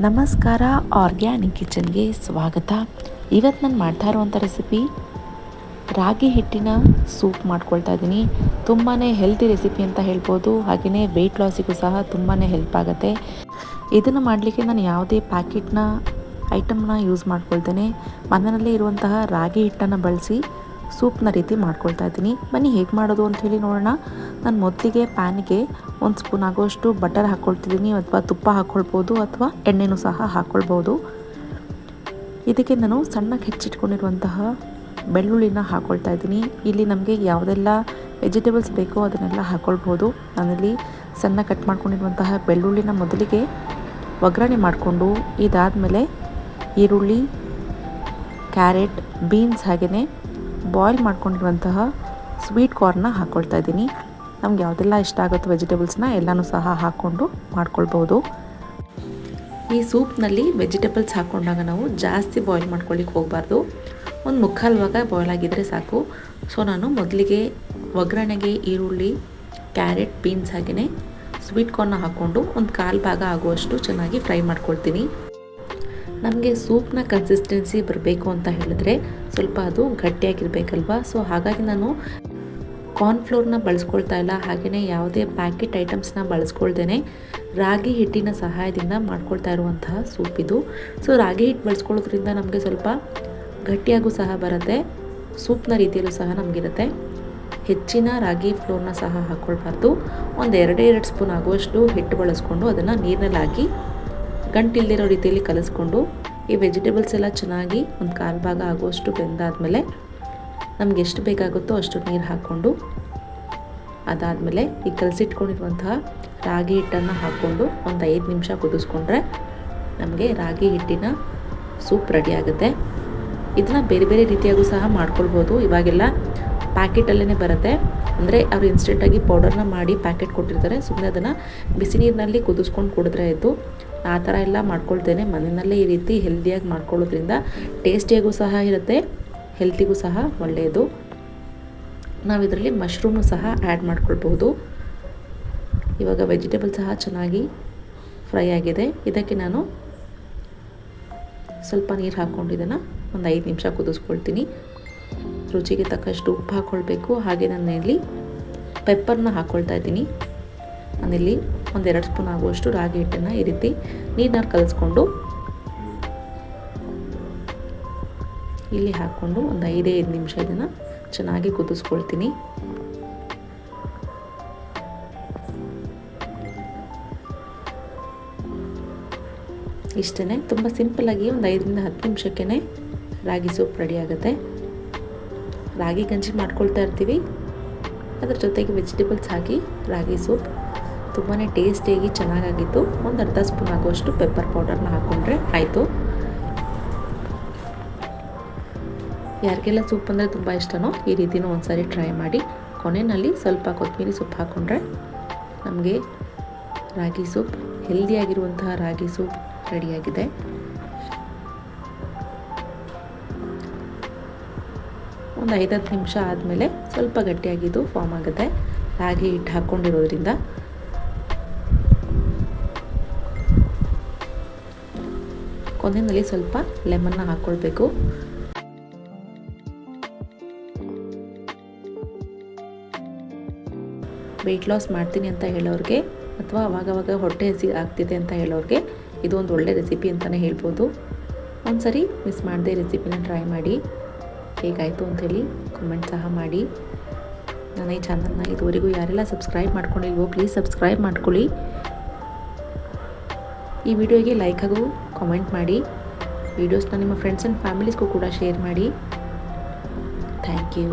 ನಮಸ್ಕಾರ, ಆರ್ಗ್ಯಾನಿಕ್ ಕಿಚನ್ಗೆ ಸ್ವಾಗತ. ಇವತ್ತು ನಾನು ಮಾಡ್ತಾ ಇರುವಂಥ ರೆಸಿಪಿ, ರಾಗಿ ಹಿಟ್ಟಿನ ಸೂಪ್ ಮಾಡ್ಕೊಳ್ತಾ ಇದ್ದೀನಿ ತುಂಬಾ ಹೆಲ್ತಿ ರೆಸಿಪಿ ಅಂತ ಹೇಳ್ಬೋದು. ಹಾಗೆಯೇ ವೆಯ್ಟ್ ಲಾಸಿಗೂ ಸಹ ತುಂಬಾ ಹೆಲ್ಪ್ ಆಗುತ್ತೆ. ಇದನ್ನು ಮಾಡಲಿಕ್ಕೆ ನಾನು ಯಾವುದೇ ಪ್ಯಾಕೆಟ್ನ ಐಟಮ್ನ ಯೂಸ್ ಮಾಡ್ಕೊಳ್ತೇನೆ. ಮನೆಯಲ್ಲೇ ಇರುವಂತಹ ರಾಗಿ ಹಿಟ್ಟನ್ನು ಬಳಸಿ ಸೂಪ್ನ ರೀತಿ ಮಾಡ್ಕೊಳ್ತಾ ಇದ್ದೀನಿ ಬನ್ನಿ ಹೇಗೆ ಮಾಡೋದು ಅಂಥೇಳಿ ನೋಡೋಣ. ನಾನು ಮೊದಲಿಗೆ ಪ್ಯಾನ್ಗೆ ಒಂದು ಸ್ಪೂನ್ ಆಗೋಷ್ಟು ಬಟರ್ ಹಾಕ್ಕೊಳ್ತಿದ್ದೀನಿ ಅಥವಾ ತುಪ್ಪ ಹಾಕ್ಕೊಳ್ಬೋದು ಅಥವಾ ಎಣ್ಣೆನೂ ಸಹ ಹಾಕ್ಕೊಳ್ಬೋದು ಇದಕ್ಕೆ ನಾನು ಸಣ್ಣಕ್ಕೆ ಹೆಚ್ಚಿಟ್ಕೊಂಡಿರುವಂತಹ ಬೆಳ್ಳುಳ್ಳಿನ ಹಾಕ್ಕೊಳ್ತಾ ಇದ್ದೀನಿ. ಇಲ್ಲಿ ನಮಗೆ ಯಾವುದೆಲ್ಲ ವೆಜಿಟೇಬಲ್ಸ್ ಬೇಕೋ ಅದನ್ನೆಲ್ಲ ಹಾಕ್ಕೊಳ್ಬೋದು ನಾನಿಲ್ಲಿ ಸಣ್ಣ ಕಟ್ ಮಾಡ್ಕೊಂಡಿರುವಂತಹ ಬೆಳ್ಳುಳ್ಳಿನ ಮೊದಲಿಗೆ ಒಗ್ಗರಣೆ ಮಾಡಿಕೊಂಡು, ಇದಾದಮೇಲೆ ಈರುಳ್ಳಿ, ಕ್ಯಾರೆಟ್, ಬೀನ್ಸ್ ಹಾಗೆಯೇ ಬಾಯ್ಲ್ ಮಾಡ್ಕೊಂಡಿರುವಂತಹ ಸ್ವೀಟ್ ಕಾರ್ನ್ನ ಹಾಕ್ಕೊಳ್ತಾ ಇದ್ದೀನಿ. ನಮ್ಗೆ ಯಾವುದೆಲ್ಲ ಇಷ್ಟ ಆಗುತ್ತೆ ವೆಜಿಟೇಬಲ್ಸ್ನ ಎಲ್ಲನೂ ಸಹ ಹಾಕ್ಕೊಂಡು ಮಾಡ್ಕೊಳ್ಬೋದು. ಈ ಸೂಪ್ನಲ್ಲಿ ವೆಜಿಟೇಬಲ್ಸ್ ಹಾಕ್ಕೊಂಡಾಗ ನಾವು ಜಾಸ್ತಿ ಬಾಯ್ಲ್ ಮಾಡ್ಕೊಳ್ಳಿಕ್ಕೆ ಹೋಗಬಾರ್ದು. ಒಂದು ಮುಕ್ಕಾಲು ಭಾಗ ಬಾಯ್ಲ್ ಆಗಿದ್ದರೆ ಸಾಕು. ಸೊ, ನಾನು ಮೊದಲಿಗೆ ಒಗ್ಗರಣೆಗೆ ಈರುಳ್ಳಿ, ಕ್ಯಾರೆಟ್, ಬೀನ್ಸ್ ಹಾಗೆಯೇ ಸ್ವೀಟ್ ಕಾರ್ನ ಹಾಕ್ಕೊಂಡು ಒಂದು ಕಾಲು ಭಾಗ ಆಗುವಷ್ಟು ಚೆನ್ನಾಗಿ ಫ್ರೈ ಮಾಡ್ಕೊಳ್ತೀನಿ. ನಮಗೆ ಸೂಪ್ನ ಕನ್ಸಿಸ್ಟೆನ್ಸಿ ಬರಬೇಕು ಅಂತ ಹೇಳಿದ್ರೆ ಸ್ವಲ್ಪ ಅದು ಗಟ್ಟಿಯಾಗಿರಬೇಕಲ್ವಾ? ಸೊ, ಹಾಗಾಗಿ ನಾನು ಕಾರ್ನ್ಫ್ಲೋರ್ನ ಬಳಸ್ಕೊಳ್ತಾ ಇಲ್ಲ. ಹಾಗೆಯೇ ಯಾವುದೇ ಪ್ಯಾಕೆಟ್ ಐಟಮ್ಸ್ನ ಬಳಸ್ಕೊಳ್ದೇ ರಾಗಿ ಹಿಟ್ಟಿನ ಸಹಾಯದಿಂದ ಮಾಡ್ಕೊಳ್ತಾ ಇರುವಂತಹ ಸೂಪ್ ಇದು. ಸೊ, ರಾಗಿ ಹಿಟ್ಟು ಬಳಸ್ಕೊಳ್ಳೋದ್ರಿಂದ ನಮಗೆ ಸ್ವಲ್ಪ ಗಟ್ಟಿಯಾಗೂ ಸಹ ಬರುತ್ತೆ, ಸೂಪ್ನ ರೀತಿಯಲ್ಲೂ ಸಹ ನಮಗಿರುತ್ತೆ. ಹೆಚ್ಚಿನ ರಾಗಿ ಫ್ಲೋರ್ನ ಸಹ ಹಾಕ್ಕೊಳ್ಬಾರ್ದು ಒಂದು ಎರಡೇ ಎರಡು ಸ್ಪೂನ್ ಆಗುವಷ್ಟು ಹಿಟ್ಟು ಬಳಸ್ಕೊಂಡು ಅದನ್ನು ನೀರಿನಲ್ಲಿ ಹಾಕಿ ಗಂಟಿಲ್ದಿರೋ ರೀತಿಯಲ್ಲಿ ಕಲಿಸ್ಕೊಂಡು ಈ ವೆಜಿಟೇಬಲ್ಸ್ ಎಲ್ಲ ಚೆನ್ನಾಗಿ ಒಂದು ಕಾಲು ಭಾಗ ಆಗುವಷ್ಟು ಬೆಂದಾದಮೇಲೆ ನಮ್ಗೆ ಎಷ್ಟು ಬೇಕಾಗುತ್ತೋ ಅಷ್ಟು ನೀರು ಹಾಕ್ಕೊಂಡು ಅದಾದಮೇಲೆ ಈ ಕಲಸಿಟ್ಕೊಂಡಿರುವಂತಹ ರಾಗಿ ಹಿಟ್ಟನ್ನು ಹಾಕ್ಕೊಂಡು ಒಂದು ಐದು ನಿಮಿಷ ಕುದಿಸ್ಕೊಂಡ್ರೆ ನಮಗೆ ರಾಗಿ ಹಿಟ್ಟಿನ ಸೂಪ್ ರೆಡಿ ಆಗುತ್ತೆ. ಇದನ್ನು ಬೇರೆ ಬೇರೆ ರೀತಿಯಾಗೂ ಸಹ ಮಾಡ್ಕೊಳ್ಬೋದು. ಇವಾಗೆಲ್ಲ ಪ್ಯಾಕೆಟಲ್ಲೇ ಬರುತ್ತೆ. ಅಂದರೆ ಅವರು ಇನ್ಸ್ಟೆಂಟಾಗಿ ಪೌಡರ್ನ ಮಾಡಿ ಪ್ಯಾಕೆಟ್ ಕೊಟ್ಟಿರ್ತಾರೆ. ಸುಮ್ಮನೆ ಅದನ್ನು ಬಿಸಿ ನೀರಿನಲ್ಲಿ ಕುದಿಸ್ಕೊಂಡು ಕುಡಿದ್ರೆ ಆಯಿತು. ಆ ಥರ ಎಲ್ಲ ಮಾಡ್ಕೊಳ್ತೇನೆ. ಮನೆಯಲ್ಲೇ ಈ ರೀತಿ ಹೆಲ್ದಿಯಾಗಿ ಮಾಡ್ಕೊಳ್ಳೋದ್ರಿಂದ ಟೇಸ್ಟಿಯಾಗೂ ಸಹ ಇರುತ್ತೆ. ಹೆಲ್ತಿಗೂ ಸಹ ಒಳ್ಳೆಯದು. ನಾವು ಇದರಲ್ಲಿ ಮಶ್ರೂಮು ಸಹ ಆ್ಯಡ್ ಮಾಡ್ಕೊಳ್ಬೋದು ಇವಾಗ ವೆಜಿಟೇಬಲ್ ಸಹ ಚೆನ್ನಾಗಿ ಫ್ರೈ ಆಗಿದೆ. ಇದಕ್ಕೆ ನಾನು ಸ್ವಲ್ಪ ನೀರು ಹಾಕ್ಕೊಂಡು ಇದನ್ನು ಒಂದು ಐದು ನಿಮಿಷ ಕುದಿಸ್ಕೊಳ್ತೀನಿ. ರುಚಿಗೆ ತಕ್ಕಷ್ಟು ಉಪ್ಪು ಹಾಕ್ಕೊಳ್ಬೇಕು ಹಾಗೆ ನಾನು ಇಲ್ಲಿ ಪೆಪ್ಪರ್ನ ಹಾಕ್ಕೊಳ್ತಾ ಇದ್ದೀನಿ. ನಾನಿಲ್ಲಿ ಒಂದೆರಡು ಸ್ಪೂನ್ ಆಗುವಷ್ಟು ರಾಗಿ ಹಿಟ್ಟನ್ನು ಈ ರೀತಿ ನೀರನ್ನ ಕಲಿಸ್ಕೊಂಡು ಇಲ್ಲಿ ಹಾಕ್ಕೊಂಡು ಒಂದು ಐದೇ ಐದು ನಿಮಿಷ ಇದನ್ನು ಚೆನ್ನಾಗಿ ಕುದಿಸ್ಕೊಳ್ತೀನಿ. ಇಷ್ಟೇ ತುಂಬ ಸಿಂಪಲ್ಲಾಗಿ ಒಂದು ಐದರಿಂದ ಹತ್ತು ನಿಮಿಷಕ್ಕೇ ರಾಗಿ ಸೂಪ್ ರೆಡಿ ಆಗುತ್ತೆ. ರಾಗಿ ಗಂಜಿ ಮಾಡ್ಕೊಳ್ತಾ ಇರ್ತೀವಿ. ಅದ್ರ ಜೊತೆಗೆ ವೆಜಿಟೇಬಲ್ಸ್ ಹಾಕಿ ರಾಗಿ ಸೂಪ್ ತುಂಬಾ ಟೇಸ್ಟಿಯಾಗಿ ಚೆನ್ನಾಗಾಗಿತ್ತು. ಒಂದು ಅರ್ಧ ಸ್ಪೂನ್ ಆಗುವಷ್ಟು ಪೆಪ್ಪರ್ ಪೌಡರ್ನ ಹಾಕ್ಕೊಂಡ್ರೆ ಆಯಿತು. ಯಾರಿಗೆಲ್ಲ ಸೂಪ್ ಅಂದರೆ ತುಂಬ ಇಷ್ಟನೋ ಈ ರೀತಿನೂ ಒಂದು ಸಾರಿ ಟ್ರೈ ಮಾಡಿ. ಕೊನೆಯಲ್ಲಿ ಸ್ವಲ್ಪ ಕೊತ್ತಂಬರಿ ಸೊಪ್ಪು ಹಾಕ್ಕೊಂಡ್ರೆ ನಮಗೆ ರಾಗಿ ಸೂಪ್ ಹೆಲ್ದಿಯಾಗಿರುವಂತಹ ರಾಗಿ ಸೂಪ್ ರೆಡಿಯಾಗಿದೆ ಒಂದು ಐದತ್ತು ನಿಮಿಷ ಆದಮೇಲೆ ಸ್ವಲ್ಪ ಗಟ್ಟಿಯಾಗಿದ್ದು ಫಾರ್ಮ್ ಆಗುತ್ತೆ. ರಾಗಿ ಹಿಟ್ಟು ಹಾಕ್ಕೊಂಡಿರೋದ್ರಿಂದ ಕೊನೆಯಲ್ಲಿ ಸ್ವಲ್ಪ ಲೆಮನ್ನ ಹಾಕ್ಕೊಳ್ಬೇಕು ವೆಯ್ಟ್ ಲಾಸ್ ಮಾಡ್ತೀನಿ ಅಂತ ಹೇಳೋರಿಗೆ ಅಥವಾ ಅವಾಗವಾಗ ಹೊಟ್ಟೆ ಹಸಿ ಆಗ್ತಿದೆ ಅಂತ ಹೇಳೋರಿಗೆ ಇದು ಒಂದು ಒಳ್ಳೆ ರೆಸಿಪಿ ಅಂತಲೇ ಹೇಳ್ಬೋದು. ಒಂದು ಸರಿ ಮಿಸ್ ಮಾಡಿದೆ ರೆಸಿಪಿನ ಟ್ರೈ ಮಾಡಿ. ಹೇಗಾಯಿತು ಅಂಥೇಳಿ ಕಮೆಂಟ್ ಸಹ ಮಾಡಿ. ನನ್ನ ಈ ಚಾನಲ್ನ ಇದುವರೆಗೂ ಯಾರೆಲ್ಲ ಸಬ್ಸ್ಕ್ರೈಬ್ ಮಾಡ್ಕೊಂಡಿಲ್ವೋ ಪ್ಲೀಸ್ ಸಬ್ಸ್ಕ್ರೈಬ್ ಮಾಡ್ಕೊಳ್ಳಿ. ಈ ವಿಡಿಯೋಗೆ ಲೈಕ್ ಹಾಗೂ ಕಾಮೆಂಟ್ ಮಾಡಿ. ವೀಡಿಯೋಸ್ನ ನಿಮ್ಮ ಫ್ರೆಂಡ್ಸ್ ಆ್ಯಂಡ್ ಫ್ಯಾಮಿಲೀಸ್ಗೂ ಕೂಡ ಶೇರ್ ಮಾಡಿ. Thank you